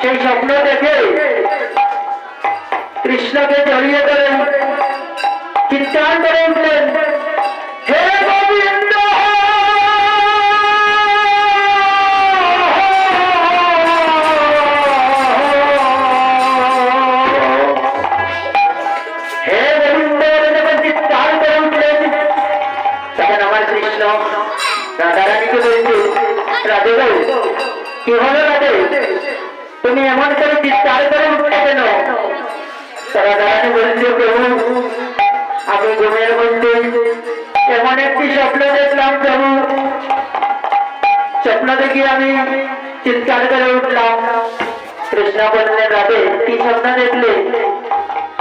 সেই স্বপ্ন দেখে কৃষ্ণকে জড়িয়ে ধরেন চিৎকার করে উঠলেন। হে গোবিন্দ! রাধে গো কি হলো রাধে? তুমি এমন করে চিৎকার করে উঠলে কেন? রাধারানী বলছে, প্রভু, আমি ঘুমের মধ্যে এমন একটি স্বপ্ন দেখলাম, প্রভু। স্বপ্ন দেখে আমি চিৎকার করে উঠলাম। কৃষ্ণ বললেন, রাধে, কি স্বপ্ন দেখলে?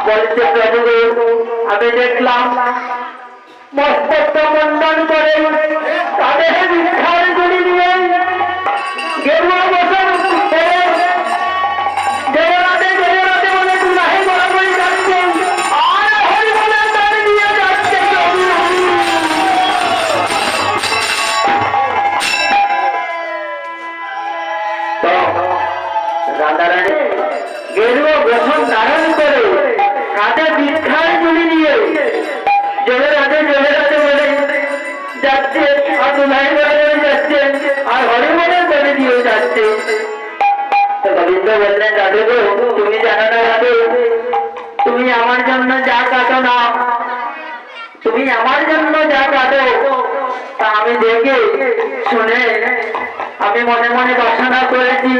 বলছে, প্রভু আমি দেখলাম মস্তক মন্ডন যাচ্ছে আর দুলাই বলে বলে যাচ্ছে, আর বলে যাচ্ছে। গোবিন্দ বললেন গো, তুমি জানো না তুমি আমার জন্য যা কাটো না। তুমি আমার জন্য যা কাটো তা আমি দেখে, শুনে, আমি মনে মনে বাসনা করেছি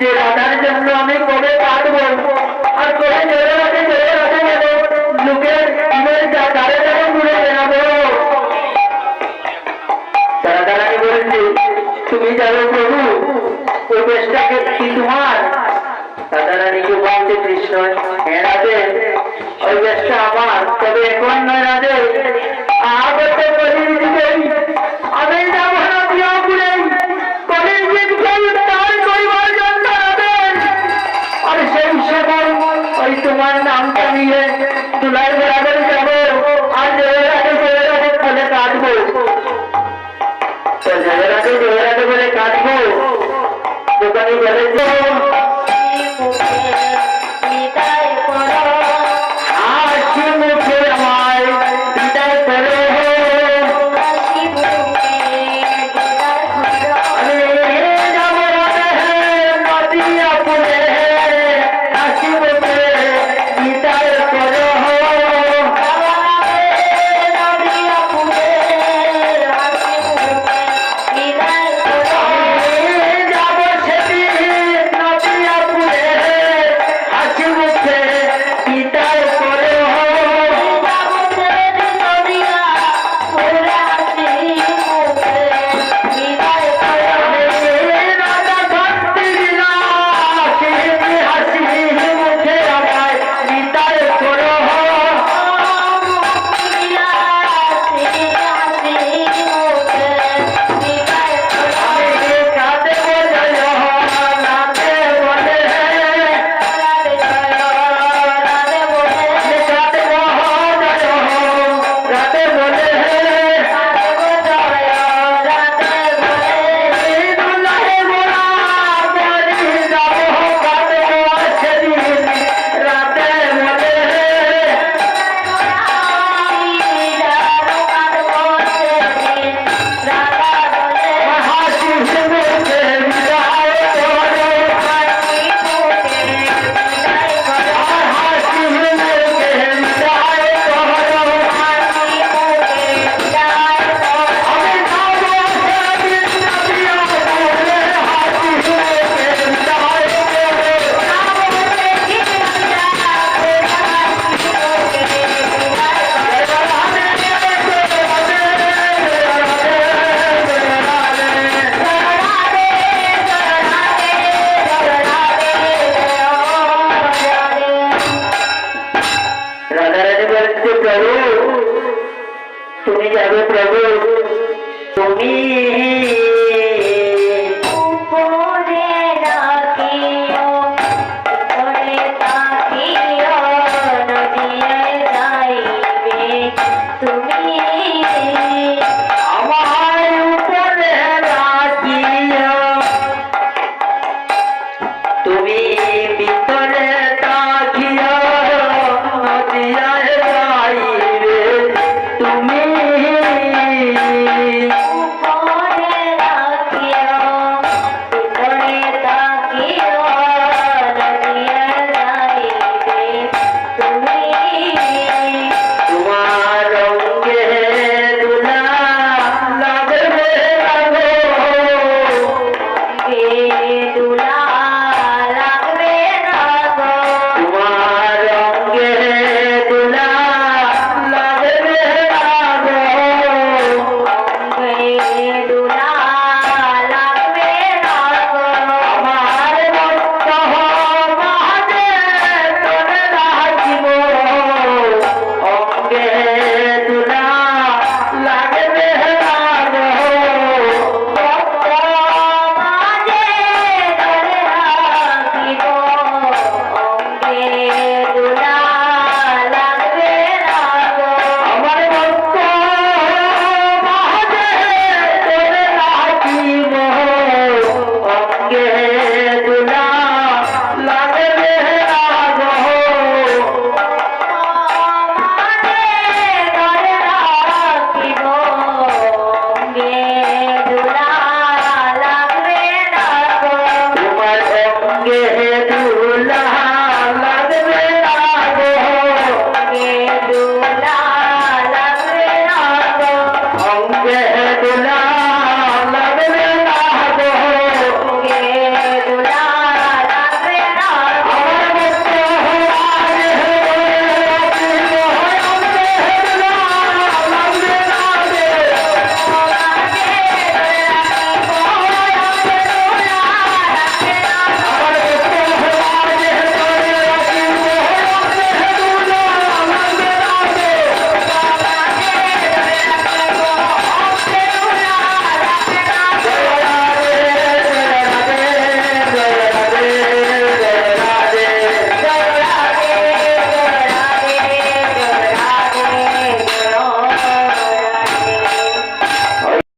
যে রাধার জন্য আমি কবে কাটবো আর কবে জোরে রাধে ওই বেশটা আমার। তবে এখন রাধে আগতে দিকে আমি যাব না বিয়াপুরে। দিককে উদ্ধার করিবার জন্য আর সেই সময় ওই তোমার নামটা নিয়ে তুলাই তুমি যাবে প্রভু। তুমি